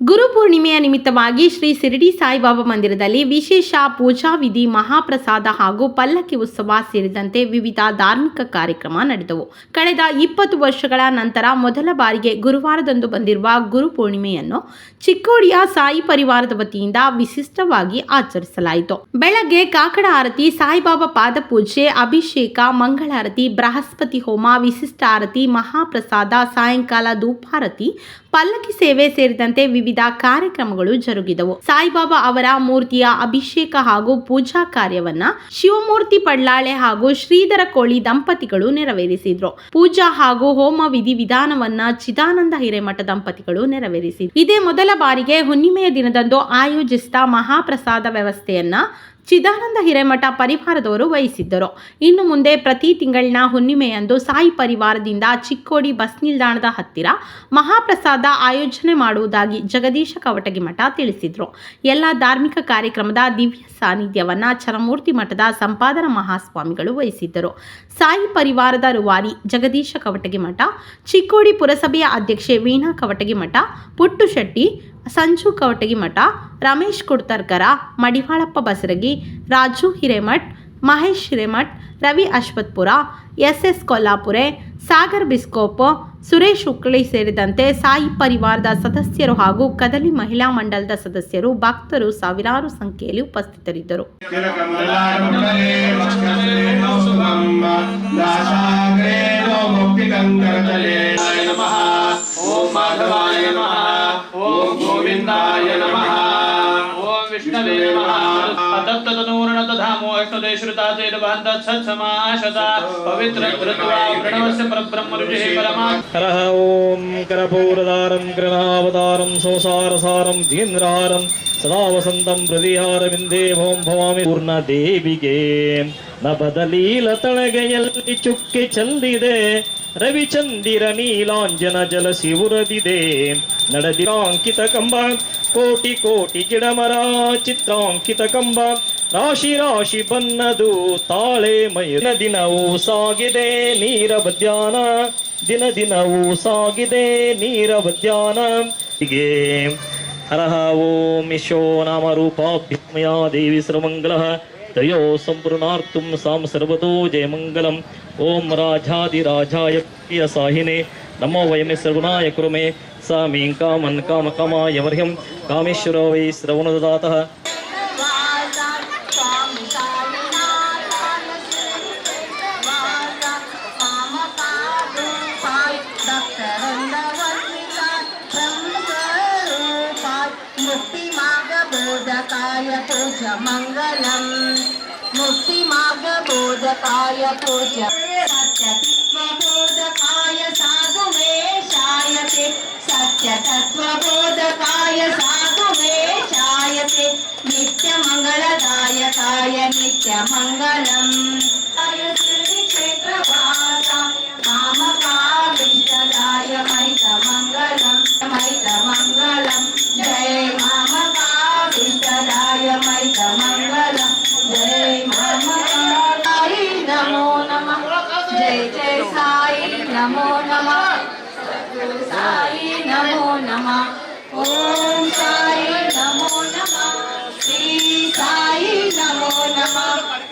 ಗುರು ಪೂರ್ಣಿಮೆಯ ನಿಮಿತ್ತವಾಗಿ ಶ್ರೀ ಶಿರಡಿ ಸಾಯಿಬಾಬಾ ಮಂದಿರದಲ್ಲಿ ವಿಶೇಷ ಪೂಜಾ ವಿಧಿ ಮಹಾಪ್ರಸಾದ ಹಾಗೂ ಪಲ್ಲಕ್ಕಿ ಉತ್ಸವ ಸೇರಿದಂತೆ ವಿವಿಧ ಧಾರ್ಮಿಕ ಕಾರ್ಯಕ್ರಮ ನಡೆದವು. ಕಳೆದ ಇಪ್ಪತ್ತು ವರ್ಷಗಳ ನಂತರ ಮೊದಲ ಬಾರಿಗೆ ಗುರುವಾರದಂದು ಬಂದಿರುವ ಗುರು ಪೂರ್ಣಿಮೆಯನ್ನು ಚಿಕ್ಕೋಡಿಯ ಸಾಯಿ ಪರಿವಾರದ ವತಿಯಿಂದ ವಿಶಿಷ್ಟವಾಗಿ ಆಚರಿಸಲಾಯಿತು. ಬೆಳಗ್ಗೆ ಕಾಕಡ ಆರತಿ, ಸಾಯಿಬಾಬಾ ಪಾದಪೂಜೆ ಅಭಿಷೇಕ ಮಂಗಳಾರತಿ ಬೃಹಸ್ಪತಿ ಹೋಮ, ವಿಶಿಷ್ಟ ಆರತಿ, ಮಹಾಪ್ರಸಾದ, ಸಾಯಂಕಾಲ ಧೂಪಾರತಿ, ಪಲ್ಲಕ್ಕಿ ಸೇವೆ ಸೇರಿದಂತೆ ವಿವಿಧ ಕಾರ್ಯಕ್ರಮಗಳು ಜರುಗಿದವು. ಸಾಯಿಬಾಬಾ ಅವರ ಮೂರ್ತಿಯ ಅಭಿಷೇಕ ಹಾಗೂ ಪೂಜಾ ಕಾರ್ಯವನ್ನ ಶಿವಮೂರ್ತಿ ಪಡ್ಲಾಳೆ ಹಾಗೂ ಶ್ರೀಧರ ಕೋಳಿ ದಂಪತಿಗಳು ನೆರವೇರಿಸಿದ್ರು. ಪೂಜಾ ಹಾಗೂ ಹೋಮ ವಿಧಿ ವಿಧಾನವನ್ನ ಚಿದಾನಂದ ಹಿರೇಮಠ ದಂಪತಿಗಳು ನೆರವೇರಿಸಿದ್ರು. ಇದೇ ಮೊದಲ ಬಾರಿಗೆ ಹುಣ್ಣಿಮೆಯ ದಿನದಂದು ಆಯೋಜಿಸಿದ ಮಹಾಪ್ರಸಾದ ವ್ಯವಸ್ಥೆಯನ್ನ ಚಿದಾನಂದ ಹಿರೇಮಠ ಪರಿವಾರದವರು ವಹಿಸಿದ್ದರು. ಇನ್ನು ಮುಂದೆ ಪ್ರತಿ ತಿಂಗಳಿನ ಹುಣ್ಣಿಮೆಯಂದು ಸಾಯಿ ಪರಿವಾರದಿಂದ ಚಿಕ್ಕೋಡಿ ಬಸ್ ನಿಲ್ದಾಣದ ಹತ್ತಿರ ಮಹಾಪ್ರಸಾದ ಆಯೋಜನೆ ಮಾಡುವುದಾಗಿ ಜಗದೀಶ ಕವಟಗಿ ಮಠ ತಿಳಿಸಿದರು. ಎಲ್ಲ ಧಾರ್ಮಿಕ ಕಾರ್ಯಕ್ರಮದ ದಿವ್ಯ ಸಾನ್ನಿಧ್ಯವನ್ನು ಚರಮೂರ್ತಿ ಮಠದ ಸಂಪಾದನ ಮಹಾಸ್ವಾಮಿಗಳು ವಹಿಸಿದ್ದರು. ಸಾಯಿ ಪರಿವಾರದ ರುವಾರಿ ಜಗದೀಶ ಕವಟಗಿ ಮಠ, ಚಿಕ್ಕೋಡಿ ಪುರಸಭೆಯ ಅಧ್ಯಕ್ಷೆ ವೀಣಾ ಕವಟಗಿ ಮಠ ಪುಟ್ಟು ಶೆಟ್ಟಿ ಸಂಜು ಕವಟಗಿ ಮಠ, ರಮೇಶ್ ಕುಡ್ತರ್ಕರ, ಮಡಿವಾಳಪ್ಪ ಬಸರಗಿ, ರಾಜು ಹಿರೇಮಠ್, ಮಹೇಶ್ ಹಿರೇಮಠ್, ರವಿ ಅಶ್ವತ್ಪುರ ಎಸ್ ಎಸ್ ಕೊಲ್ಲಾಪುರೆ, ಸಾಗರ್ ಬಿಸ್ಕೋಪ್, ಸುರೇಶ್ ಉಕ್ಳಿ ಸೇರಿದಂತೆ ಸಾಯಿ ಪರಿವಾರದ ಸದಸ್ಯರು ಹಾಗೂ ಕದಲಿ ಮಹಿಳಾ ಮಂಡಲದ ಸದಸ್ಯರು, ಭಕ್ತರು ಸಾವಿರಾರು ಸಂಖ್ಯೆಯಲ್ಲಿ ಉಪಸ್ಥಿತರಿದ್ದರು. ಶ್ರುತಾ ಚೇದ ಪವಿತ್ರ ಕೃತ್ವಾ ಪ್ರಣವಸ್ಯ ಪರಬ್ರಹ್ಮ ಋಷಿಃ ಪರಮಾ ಹರಃ ಓಂ ಕರಪೂರದಾರಂ ಕೃಣಾವತಾರಂ ಸಂಸಾರಸಾರಂ ಧೀಂದ್ರಹಾರಂ ಸದಾ ವಸಂತಂ ಭವಂ ಭವಾಮಿ. ಪೂರ್ಣ ದೇವಿಗೆ ನಭದಲೀಲ ತಳಗೆಯಲ್ಲಿ ಚುಕ್ಕೆ ಚಂದಿದೆ ರವಿಚಂದಿರ ನೀಲಾಂಜನ ಜಲ ಶಿವುರದಿದೆ ನಡೆದಿರಾಂಕಿತ ಕಂಬ ಕೋಟಿ ಕೋಟಿ ಗಿಡಮರ ಚಿತ್ರಾಂಕಿತ ಕಂಬ ರಾಶಿ ರಾಶಿ ಬನ್ನದು ತಾಳೆ ಮಯ ದಿನವೂ ಸಾಗಿದೆ ನೀರ ಬದ್ಯಾನ ದಿನ ದಿನವೂ ಸಾಗಿದೆ ನೀರ ಬದ್ಯಾನ ಹೀಗೆ ಹರಹ ಓಂ ಯಶೋ ನಾಮ ರೂಪಾಭ್ಯಮಯ ದೇವಿ ಸರ್ವಮಂಗಲ ತಯೋ ಸಂಪೂರ್ಣಾರ್ಥಂ ಸಾಂ ಸರ್ವತೋ ಜಯಮಂಗಲಂ ಓಂ ರಾಜಾದಿರಾಜಾಯ ಪ್ರಿಯ ಸಾಹಿನೆ ನಮೋ ವಯಮೆ ಸರ್ವನಾಯ ಕುರುಮೆ ಸಾ ಮೀಂ ಕಾಮನ್ ಕಾಮ ಕಾಮಾಯ ವರ್ಹ್ಯಂ ಕಾಮೇಶ್ವರೋ ವೈ ముక్తి మార్గబోధకాయ పూజ మంగళం ముక్తి మార్గబోధకాయ పూజ సత్యతత్వబోధకాయ సాధువేషాయతే సత్యతత్వబోధకాయ సాధువేషాయతే నిత్యమంగళదాయకాయ నిత్యమంగళం.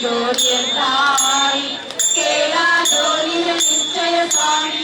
ஜோதியர் தாய். கேளா ஜோதியர் நிச்சய சுவாமி